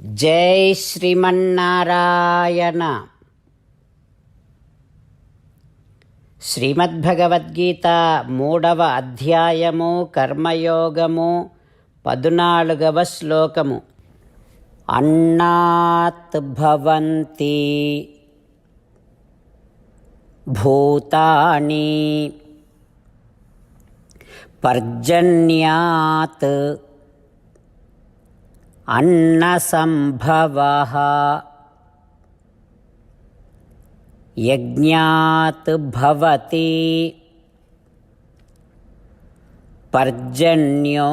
జై శ్రీమన్నారాయణ. శ్రీమద్భగవద్గీత మూడవ అధ్యాయము కర్మయోగము పదునాలుగవ శ్లోకము. అన్నాత్ భవంతి భూతాని పర్జన్యాత్ अन्नसम्भवः। यज्ञात् भवति। पर्जन्यो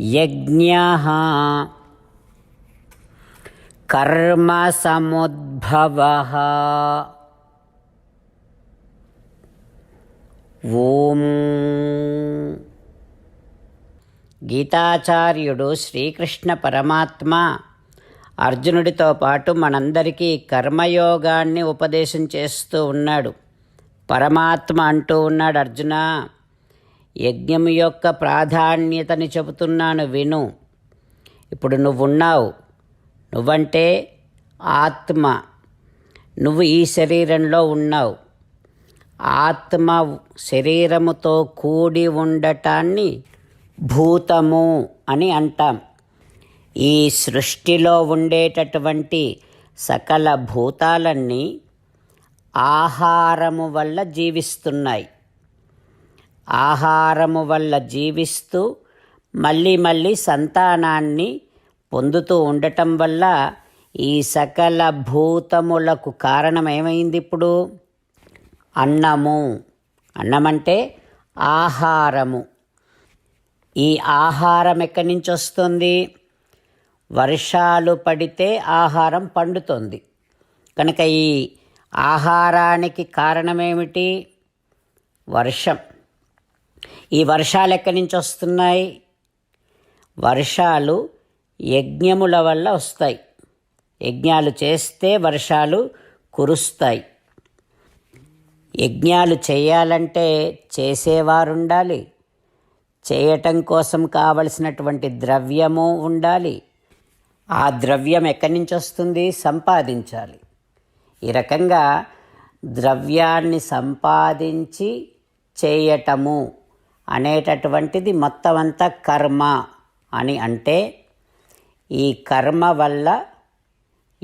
यज्ञः। कर्मसमुद्भवः। ॐ గీతాచార్యుడు శ్రీకృష్ణ పరమాత్మ. అర్జునుడితో పాటు మనందరికీ కర్మయోగాన్ని ఉపదేశం చేస్తూ ఉన్నాడు. పరమాత్మ అంటూ ఉన్నాడు అర్జున! యజ్ఞం యొక్క ప్రాధాన్యతని చెబుతున్నాను విను. ఇప్పుడు నువ్వున్నావు. నువ్వంటే ఆత్మ. నువ్వు ఈ శరీరంలో ఉన్నావు. ఆత్మ శరీరముతో కూడి ఉండటాన్ని భూతము అని అంటాం. ఈ సృష్టిలో ఉండేటటువంటి సకల భూతాలన్నీ ఆహారము వల్ల జీవిస్తున్నాయి. ఆహారము వల్ల జీవిస్తూ మళ్ళీ మళ్ళీ సంతానాన్ని పొందుతూ ఉండటం వల్ల ఈ సకల భూతములకు కారణం ఏమైంది ఇప్పుడు? అన్నము. అన్నమంటే ఆహారము. ఈ ఆహారం ఎక్కడి నుంచి వస్తుంది? వర్షాలు పడితే ఆహారం పండుతుంది. కనుక ఈ ఆహారానికి కారణమేమిటి? వర్షం. ఈ వర్షాలు ఎక్కడి నుంచి వస్తున్నాయి? వర్షాలు యజ్ఞముల వల్ల వస్తాయి. యజ్ఞాలు చేస్తే వర్షాలు కురుస్తాయి. యజ్ఞాలు చేయాలంటే చేసేవారు ఉండాలి చేయటం కోసం కావలసినటువంటి ద్రవ్యము ఉండాలి. ఆ ద్రవ్యం ఎక్కడి నుంచి వస్తుంది? సంపాదించాలి. ఈ రకంగా ద్రవ్యాన్ని సంపాదించి చేయటము అనేటటువంటిది మొత్తం అంతా కర్మ అని అంటే ఈ కర్మ వల్ల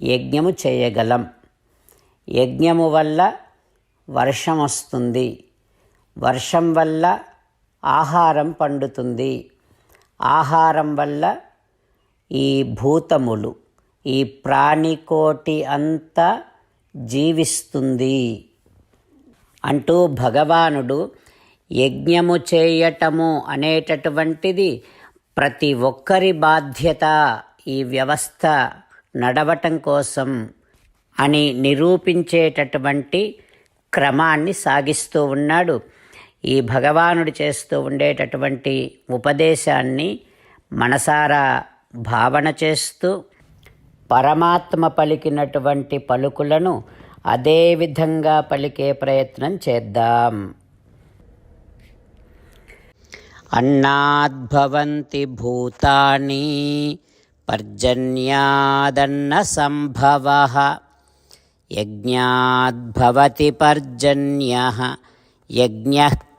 యజ్ఞము చేయగలం. యజ్ఞము వల్ల వర్షం వస్తుంది. వర్షం వల్ల ఆహారం పండుతుంది. ఆహారం వల్ల ఈ భూతములు ఈ ప్రాణికోటి అంతా జీవిస్తుంది. అంటూ భగవానుడు యజ్ఞము చేయటము అనేటటువంటిది ప్రతి ఒక్కరి బాధ్యత ఈ వ్యవస్థ నడవటం కోసం అని నిరూపించేటటువంటి క్రమాన్ని సాగిస్తూ ఉన్నాడు. ఈ భగవానుడు చేస్తూ ఉండేటటువంటి ఉపదేశాన్ని మనసారా భావన చేస్తూ పరమాత్మ పలికినటువంటి పలుకులను అదే విధంగా పలికే ప్రయత్నం చేద్దాం. అన్నాద్భవంతి భూతాని పర్జన్యాదన్న సంభవ యజ్ఞాద్భవతి పర్జన్య యజ్ఞ